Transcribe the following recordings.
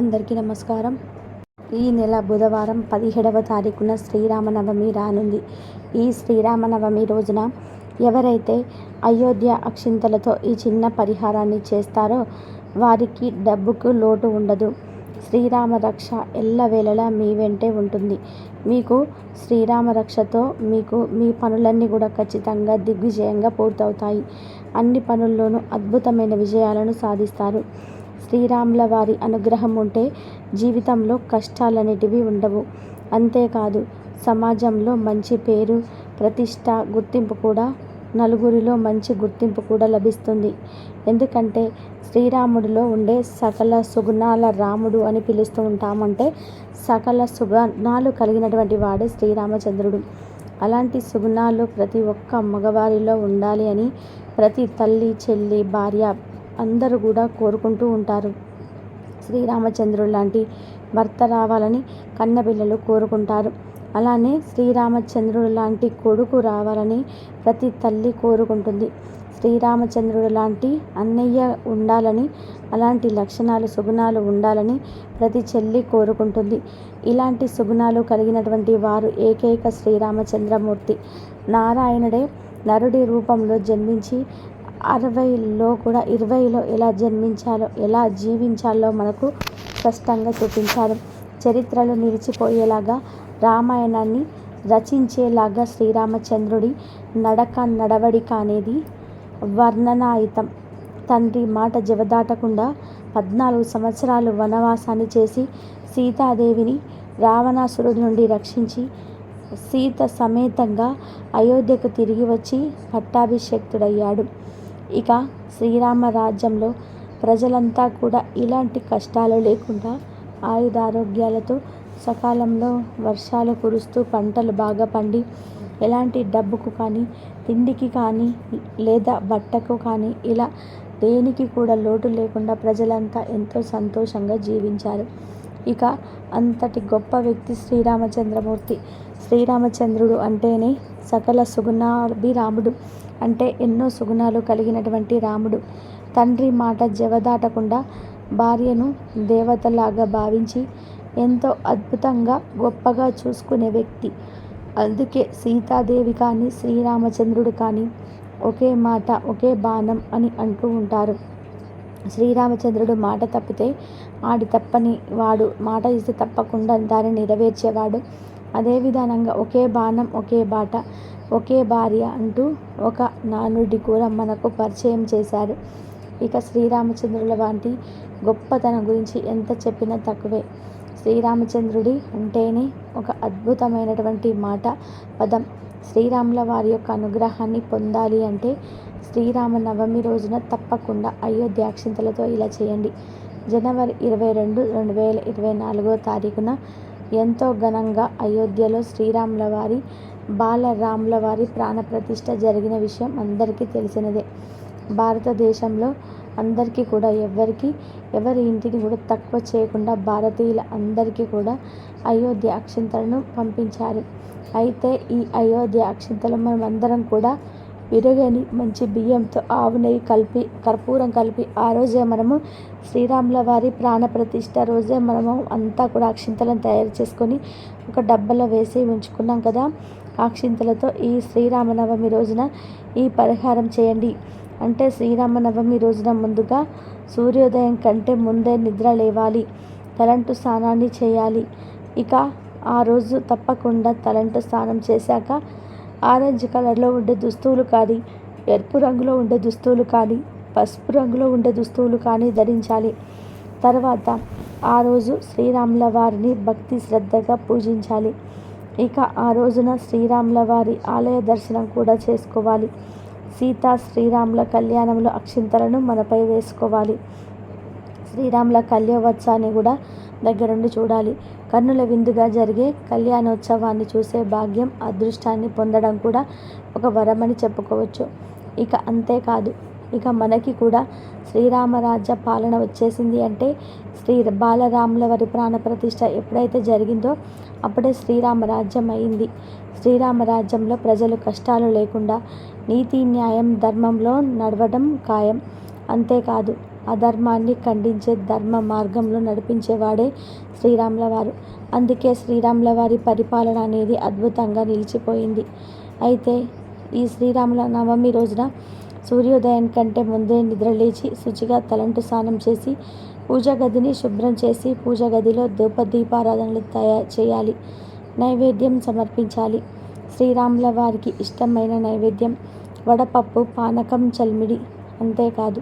అందరికీ నమస్కారం. ఈ నెల బుధవారం పదిహేడవ తారీఖున శ్రీరామనవమి రానుంది. ఈ శ్రీరామనవమి రోజున ఎవరైతే అయోధ్య అక్షింతలతో ఈ చిన్న పరిహారాన్ని చేస్తారో వారికి డబ్బుకు లోటు ఉండదు. శ్రీరామ రక్ష ఎల్లవేళలా మీ వెంటే ఉంటుంది. మీకు శ్రీరామ రక్షతో మీకు మీ పనులన్నీ కూడా ఖచ్చితంగా దిగ్విజయంగా పూర్తవుతాయి. అన్ని పనుల్లోనూ అద్భుతమైన విజయాలను సాధిస్తారు. శ్రీరాముల వారి అనుగ్రహం ఉంటే జీవితంలో కష్టాలనేటివి ఉండవు. అంతేకాదు సమాజంలో మంచి పేరు ప్రతిష్ట గుర్తింపు కూడా నలుగురిలో మంచి గుర్తింపు కూడా లభిస్తుంది. ఎందుకంటే శ్రీరాముడిలో ఉండే సకల సుగుణాల రాముడు అని పిలుస్తూ ఉంటామంటే సకల సుగుణాలు కలిగినటువంటి వాడే శ్రీరామచంద్రుడు. అలాంటి సుగుణాలు ప్రతి ఒక్క మగవారిలో ఉండాలి అని ప్రతి తల్లి చెల్లి భార్య అందరూ కూడా కోరుకుంటూ ఉంటారు. శ్రీరామచంద్రుడు లాంటి భర్త రావాలని కన్నపిల్లలు కోరుకుంటారు. అలానే శ్రీరామచంద్రుడు లాంటి కొడుకు రావాలని ప్రతి తల్లి కోరుకుంటుంది. శ్రీరామచంద్రుడు లాంటి అన్నయ్య ఉండాలని అలాంటి లక్షణాలు సుగుణాలు ఉండాలని ప్రతి చెల్లి కోరుకుంటుంది. ఇలాంటి సుగుణాలు కలిగినటువంటి వారు ఏకైక శ్రీరామచంద్రమూర్తి. నారాయణుడే నరుడి రూపంలో జన్మించి అరవైలో కూడా ఇరవైలో ఎలా జన్మించాలో ఎలా జీవించాలో మనకు స్పష్టంగా చూపించారు. చరిత్రలో నిలిచిపోయేలాగా రామాయణాన్ని రచించేలాగా శ్రీరామచంద్రుడి నడక నడవడిక అనేది వర్ణనాయుతం తండ్రి మాట జవదాటకుండా పద్నాలుగు సంవత్సరాలు వనవాసాన్ని చేసి సీతాదేవిని రావణాసురుడి నుండి రక్షించి సీత సమేతంగా అయోధ్యకు తిరిగి వచ్చి పట్టాభిషేక్తుడయ్యాడు. ఇక శ్రీరామ రాజ్యంలో ప్రజలంతా కూడా ఇలాంటి కష్టాలు లేకుండా ఆయుధారోగ్యాలతో సకాలంలో వర్షాలు కురుస్తూ పంటలు బాగా పండి ఎలాంటి డబ్బుకు కానీ తిండికి కానీ లేదా బట్టకు కానీ ఇలా దేనికి కూడా లోటు లేకుండా ప్రజలంతా ఎంతో సంతోషంగా జీవించారు. ఇక అంతటి గొప్ప వ్యక్తి శ్రీరామచంద్రమూర్తి. శ్రీరామచంద్రుడు అంటేనే సకల సుగుణాభిరాముడు. అంటే ఎన్నో సుగుణాలు కలిగినటువంటి రాముడు. తండ్రి మాట జవదాటకుండా భార్యను దేవతలాగా భావించి ఎంతో అద్భుతంగా గొప్పగా చూసుకునే వ్యక్తి. అందుకే సీతాదేవి కానీ శ్రీరామచంద్రుడు కానీ ఒకే మాట ఒకే బాణం అని అంటూ ఉంటారు. శ్రీరామచంద్రుడు మాట తప్పితే ఆడి తప్పని వాడు మాట ఇస్తే తప్పకుండా దాన్ని నెరవేర్చేవాడు. అదే విధానంగా ఒకే బాణం ఒకే బాట ఒకే భార్య అంటూ ఒక నానుడి కూడా మనకు పరిచయం చేశారు. ఇక శ్రీరామచంద్రుల వంటి గొప్పతనం గురించి ఎంత చెప్పినా తక్కువే. శ్రీరామచంద్రుడి అంటేనే ఒక అద్భుతమైనటువంటి మాట పదం. శ్రీరాముల వారి యొక్క అనుగ్రహాన్ని పొందాలి అంటే శ్రీరామ నవమి రోజున తప్పకుండా అయోధ్యాక్షింతలతో ఇలా చేయండి. జనవరి ఇరవై రెండు రెండు వేల ఇరవై నాలుగో తారీఖున ఎంతో ఘనంగా అయోధ్యలో శ్రీరాముల వారి బాలరాముల వారి ప్రాణప్రతిష్ఠ జరిగిన విషయం అందరికీ తెలిసినదే. భారతదేశంలో అందరికీ కూడా ఎవరికి ఎవరి ఇంటిని కూడా తక్కువ చేయకుండా భారతీయుల అందరికీ కూడా అయోధ్య అక్షింతలను పంపించారు. అయితే ఈ అయోధ్య అక్షింతలు మనం అందరం కూడా విరగని మంచి బియ్యంతో ఆవు నెయ్యి కలిపి కర్పూరం కలిపి ఆ రోజే మనము శ్రీరాముల వారి ప్రాణప్రతిష్ఠ రోజే మనము అంతా కూడా అక్షింతలను తయారు చేసుకొని ఒక డబ్బాలో వేసి ఉంచుకున్నాం కదా. అక్షింతలతో ఈ శ్రీరామనవమి రోజున ఈ పరిహారం చేయండి. అంటే శ్రీరామనవమి రోజున ముందుగా సూర్యోదయం కంటే ముందే నిద్ర లేవాలి. తలంటు స్నానాన్ని చేయాలి. ఇక ఆ రోజు తప్పకుండా తలంటు స్నానం చేశాక ఆరెంజ్ కలర్లో ఉండే దుస్తువులు కానీ ఎరుపు రంగులో ఉండే దుస్తువులు కానీ పసుపు రంగులో ఉండే దుస్తువులు కానీ ధరించాలి. తర్వాత ఆ రోజు శ్రీరాముల వారిని భక్తి శ్రద్ధగా పూజించాలి. ఇక ఆ రోజున శ్రీరాముల వారి ఆలయ దర్శనం కూడా చేసుకోవాలి. సీత శ్రీరాముల కళ్యాణంలో అక్షింతలను మనపై వేసుకోవాలి. శ్రీరాముల కళ్యోత్సవాన్ని కూడా దగ్గరుండి చూడాలి. కన్నుల విందుగా జరిగే కళ్యాణోత్సవాన్ని చూసే భాగ్యం అదృష్టాన్ని పొందడం కూడా ఒక వరమని చెప్పుకోవచ్చు. ఇక అంతేకాదు ఇక మనకి కూడా శ్రీరామరాజ్య పాలన వచ్చేసింది అంటే శ్రీ బాలరాముల వారి ప్రాణప్రతిష్ఠ ఎప్పుడైతే జరిగిందో అప్పుడే శ్రీరామరాజ్యం అయింది. శ్రీరామరాజ్యంలో ప్రజలు కష్టాలు లేకుండా నీతి న్యాయం ధర్మంలో నడవడం ఖాయం. అంతేకాదు అధర్మాన్ని ఖండించే ధర్మ మార్గంలో నడిపించేవాడే శ్రీరాముల వారు అందుకే శ్రీరాముల వారి పరిపాలన అనేది అద్భుతంగా నిలిచిపోయింది. అయితే ఈ శ్రీరాముల నవమి రోజున సూర్యోదయం కంటే ముందే నిద్రలేచి శుచిగా తలంటు స్నానం చేసి పూజ గదిని శుభ్రం చేసి పూజ గదిలో దీపారాధనలు తయారు చేయాలి. నైవేద్యం సమర్పించాలి. శ్రీరాముల వారికి ఇష్టమైన నైవేద్యం వడపప్పు పానకం చల్మిడి అంతేకాదు.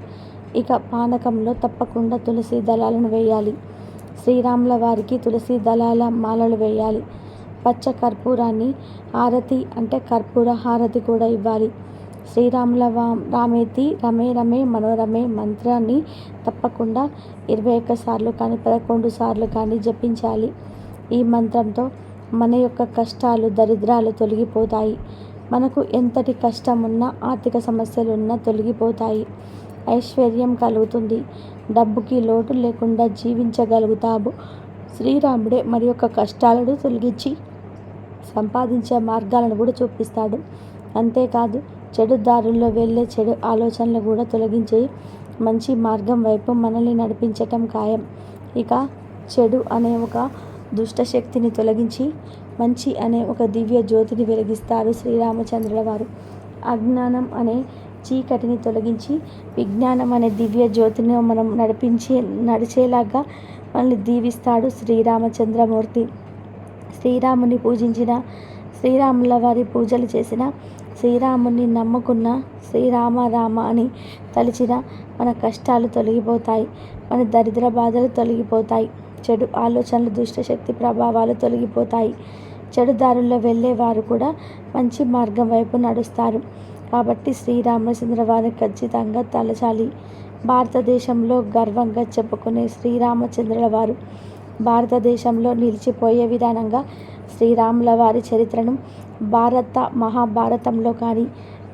ఇక పానకంలో తప్పకుండా తులసి దళాలను వేయాలి. శ్రీరాముల వారికి తులసి దళాల మాలలు వేయాలి. పచ్చ కర్పూరాన్ని హారతి అంటే కర్పూర హారతి కూడా ఇవ్వాలి. శ్రీరాముల రామేతి రమే రమే మనోరమే మంత్రాన్ని తప్పకుండా ఇరవై ఒక్క సార్లు కానీ పదకొండు సార్లు కానీ జపించాలి. ఈ మంత్రంతో మన యొక్క కష్టాలు దరిద్రాలు తొలగిపోతాయి. మనకు ఎంతటి కష్టం ఉన్నా ఆర్థిక సమస్యలు ఉన్నా తొలగిపోతాయి. ఐశ్వర్యం కలుగుతుంది. డబ్బుకి లోటు లేకుండా జీవించగలుగుతాము శ్రీరాముడే మరి యొక్క కష్టాలను తొలగించి సంపాదించే మార్గాలను కూడా చూపిస్తాడు. అంతేకాదు చెడు దారుల్లో వెళ్ళే చెడు ఆలోచనలు కూడా తొలగించి మంచి మార్గం వైపు మనల్ని నడిపించటం ఖాయం. ఇక చెడు అనే ఒక దుష్ట శక్తిని తొలగించి మంచి అనే ఒక దివ్య జ్యోతిని వెలిగిస్తారు శ్రీరామచంద్రుల వారు. అజ్ఞానం అనే చీకటిని తొలగించి విజ్ఞానం అనే దివ్య జ్యోతిని మనం నడిపించే నడిచేలాగా మనల్ని దీవిస్తాడు శ్రీరామచంద్రమూర్తి. శ్రీరాముని పూజించిన శ్రీరాముల వారి పూజలు చేసిన శ్రీరాముని నమ్ముకున్న శ్రీరామ రామ అని తలిచిన మన కష్టాలు తొలగిపోతాయి మన దరిద్ర బాధలు తొలగిపోతాయి చెడు ఆలోచనలు దుష్టశక్తి ప్రభావాలు తొలగిపోతాయి. చెడు దారుల్లో వెళ్ళేవారు కూడా మంచి మార్గం వైపు నడుస్తారు. కాబట్టి శ్రీరామచంద్ర వారు ఖచ్చితంగా తలచాలి. భారతదేశంలో గర్వంగా చెప్పుకునే శ్రీరామచంద్రుల వారు భారతదేశంలో నిలిచిపోయే విధానంగా శ్రీరాముల వారి చరిత్రను భారత మహాభారతంలో కానీ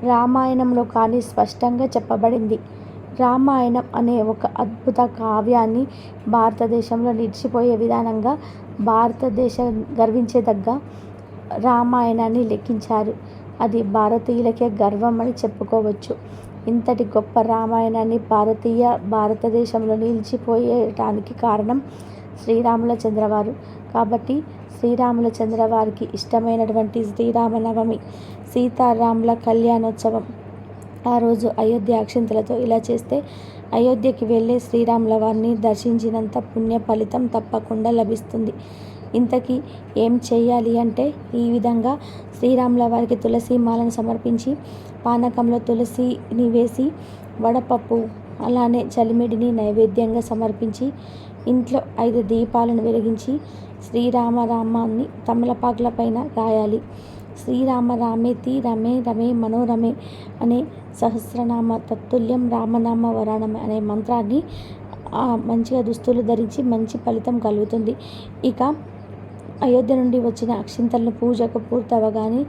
రామాయణంలో కానీ స్పష్టంగా చెప్పబడింది. రామాయణం అనే ఒక అద్భుత కావ్యాన్ని భారతదేశంలో నిలిచిపోయే విధానంగా భారతదేశం గర్వించేదగ్గ రామాయణాన్ని లెక్కించారు. అది భారతీయులకే గర్వం అని చెప్పుకోవచ్చు. ఇంతటి గొప్ప రామాయణాన్ని భారతీయ భారతదేశంలో నిలిచిపోయేటానికి కారణం శ్రీరాముల చంద్రవారు కాబట్టి శ్రీరాముల చంద్రవారికి ఇష్టమైనటువంటి శ్రీరామనవమి సీతారాముల కళ్యాణోత్సవం. ఆ రోజు అయోధ్య అక్షింతలతో ఇలా చేస్తే అయోధ్యకి వెళ్ళే శ్రీరాముల వారిని దర్శించినంత పుణ్య ఫలితం తప్పకుండా లభిస్తుంది. ఇంతకీ ఏం చేయాలి అంటే ఈ విధంగా శ్రీరాముల వారికి తులసి మాలను సమర్పించి పానకంలో తులసిని వేసి వడపప్పు అలానే చలిమిడిని నైవేద్యంగా సమర్పించి ఇంట్లో ఐదు దీపాలను వెలిగించి శ్రీరామ రామాన్ని తమలపాకుల పైన రాయాలి. శ్రీరామ రామేతి రమే రమే మనోరమే అనే సహస్రనామ తత్తుల్యం రామనామ వరాణమే అనే మంత్రాన్ని మంచిగా దుస్తులు ధరించి మంచి ఫలితం కలుగుతుంది. ఇక అయోధ్య నుండి వచ్చిన అక్షింతలను పూజకు పూర్తవగానే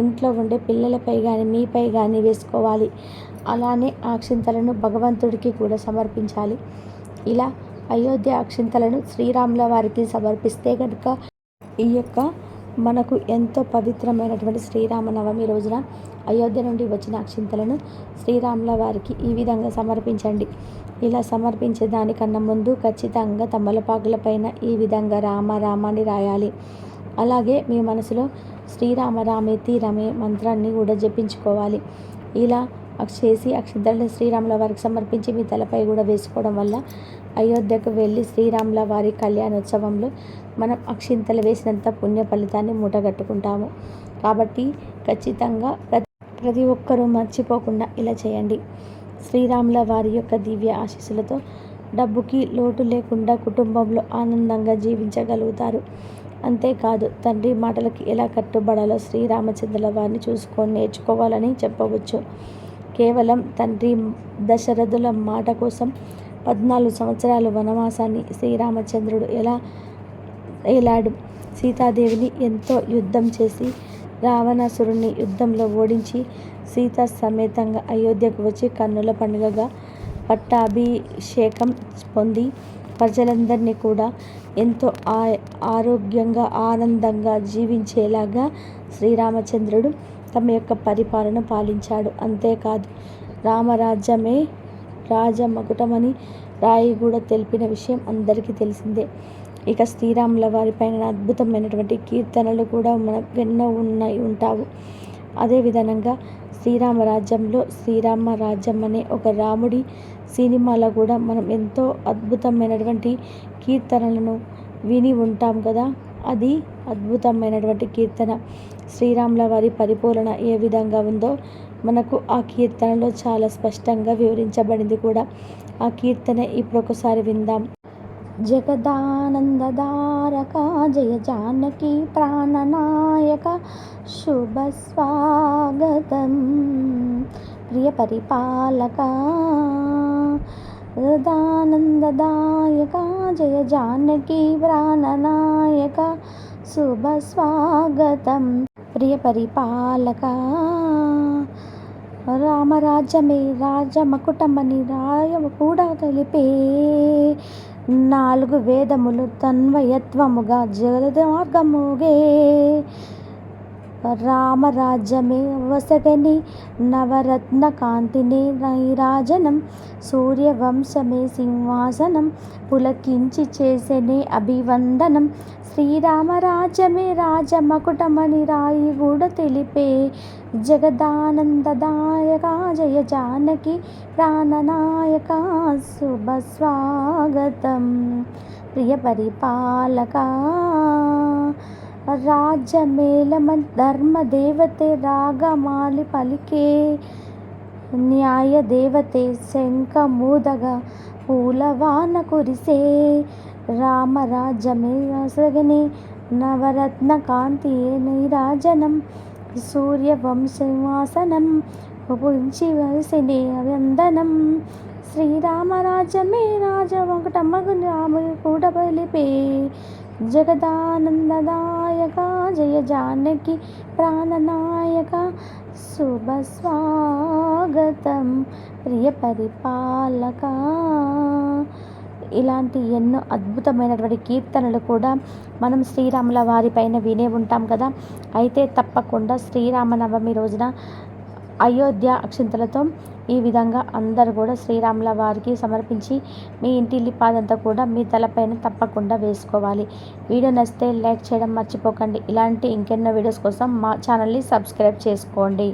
ఇంట్లో ఉండే పిల్లలపై కానీ మీపై కానీ వేసుకోవాలి. అలానే ఆ అక్షింతలను భగవంతుడికి కూడా సమర్పించాలి. ఇలా అయోధ్య అక్షింతలను శ్రీరాముల వారికి సమర్పిస్తే కనుక ఈ యొక్క మనకు ఎంతో పవిత్రమైనటువంటి శ్రీరామనవమి రోజున అయోధ్య నుండి వచ్చిన అక్షింతలను శ్రీరాముల వారికి ఈ విధంగా సమర్పించండి. ఇలా సమర్పించే దానికన్నా ముందు ఖచ్చితంగా తమలపాకుల పైన ఈ విధంగా రామ రామాన్ని రాయాలి. అలాగే మీ మనసులో శ్రీరామ రామేతి రమే మంత్రాన్ని కూడా జపించుకోవాలి. ఇలా చేసి అక్షింతలను శ్రీరాముల వారికి సమర్పించి మీ తలపై కూడా వేసుకోవడం వల్ల అయోధ్యకు వెళ్ళి శ్రీరాముల వారి కళ్యాణోత్సవంలో మనం అక్షింతలు వేసినంత పుణ్య ఫలితాన్ని మూటగట్టుకుంటాము. కాబట్టి ఖచ్చితంగా ప్రతి ప్రతి ఒక్కరూ మర్చిపోకుండా ఇలా చేయండి. శ్రీరాముల వారి యొక్క దివ్య ఆశీస్సులతో డబ్బుకి లోటు లేకుండా కుటుంబంలో ఆనందంగా జీవించగలుగుతారు. అంతేకాదు తండ్రి మాటలకి ఎలా కట్టుబడాలో శ్రీరామచంద్రుల వారిని చూసుకొని నేర్చుకోవాలని చెప్పవచ్చు. కేవలం తండ్రి దశరథుల మాట కోసం పద్నాలుగు సంవత్సరాలు వనవాసాన్ని శ్రీరామచంద్రుడు ఎలా ఏలాడు? సీతాదేవిని ఎంతో యుద్ధం చేసి రావణాసురుణ్ణి యుద్ధంలో ఓడించి సీత సమేతంగా అయోధ్యకు వచ్చి కన్నుల పండుగగా పట్టాభిషేకం పొంది ప్రజలందరినీ కూడా ఎంతో ఆ ఆరోగ్యంగా ఆనందంగా జీవించేలాగా శ్రీరామచంద్రుడు తమ యొక్క పరిపాలన పాలించాడు. అంతేకాదు రామరాజ్యమే రాజమకుటమని రాయి కూడా తెలిపిన విషయం అందరికీ తెలిసిందే. ఇక శ్రీరాముల వారి పైన అద్భుతమైనటువంటి కీర్తనలు కూడా మనకు ఎన్నో ఉన్నాయి ఉంటావు. అదేవిధంగా శ్రీరామ రాజ్యంలో శ్రీరామ రాజ్యం అనే ఒక రాముడి సినిమాలో కూడా మనం ఎంతో అద్భుతమైనటువంటి కీర్తనలను విని ఉంటాం కదా. అది అద్భుతమైనటువంటి కీర్తన. శ్రీరాముల వారి పరిపాలన ఏ విధంగా ఉందో మనకు ఆ కీర్తనలో చాలా స్పష్టంగా వివరించబడింది కూడా. ఆ కీర్తన ఇప్పుడు ఒకసారి విందాం. జగదానందధారక జయ జానకి ప్రాణనాయక శుభ స్వాగతం. ప్రియ పరిపాలక జగదానందదాయక జయ జానకి ప్రాణనాయక శుభ స్వాగతం. ప్రియ పరిపాలక రామరాజ్యమే రాజమకుటమని రాయ కూడా తెలిపే నాలుగు వేదములు తన్వయత్వముగా జగదార్గముగే రామరాజ్యమే వసగని నవరత్న కాంతినే నైరాజనం సూర్యవంశమే సింహాసనం పులకించి చేసెనే అభివందనం. శ్రీరామరాజ్యమే రాజమకుటమని రాయి కూడా తెలిపే జగదానందదాయక జయ జానకి ప్రాణనాయక శుభ స్వాగతం. ప్రియ పరిపాలక రాజ్యమేలమ ధర్మదేవతే రాగమాలి పలికే న్యాయ దేవతే శంఖమూదగా పూలవాన కురిసే రామరాజ్యమే అసగని నవరత్న కాంతి నీరాజనం సూర్యవంశవాసనం ఉపయోగించి వలసినే అభ్యందనం శ్రీరామరాజ్యమే రాజవకటమ్మగు రాముడు కూడా బలిపే జగదానందదాయక జయ జానకి ప్రాణనాయక శుభ స్వాగతం ప్రియ పరిపాలక. ఇలాంటి ఎన్నో అద్భుతమైనటువంటి కీర్తనలు కూడా మనం శ్రీరాముల వారి పైన వినే ఉంటాం కదా. అయితే తప్పకుండా శ్రీరామనవమి రోజున అయోధ్య అక్షింతలతో ఈ విధంగా అందరు కూడా శ్రీరాముల వారికి సమర్పించి మీ ఇంటి పాదంతా కూడా మీ తలపైన తప్పకుండా వేసుకోవాలి. వీడియో నచ్చితే లైక్ చేయడం మర్చిపోకండి. ఇలాంటి ఇంకెన్నో వీడియోస్ కోసం మా ఛానల్ని సబ్స్క్రైబ్ చేసుకోండి.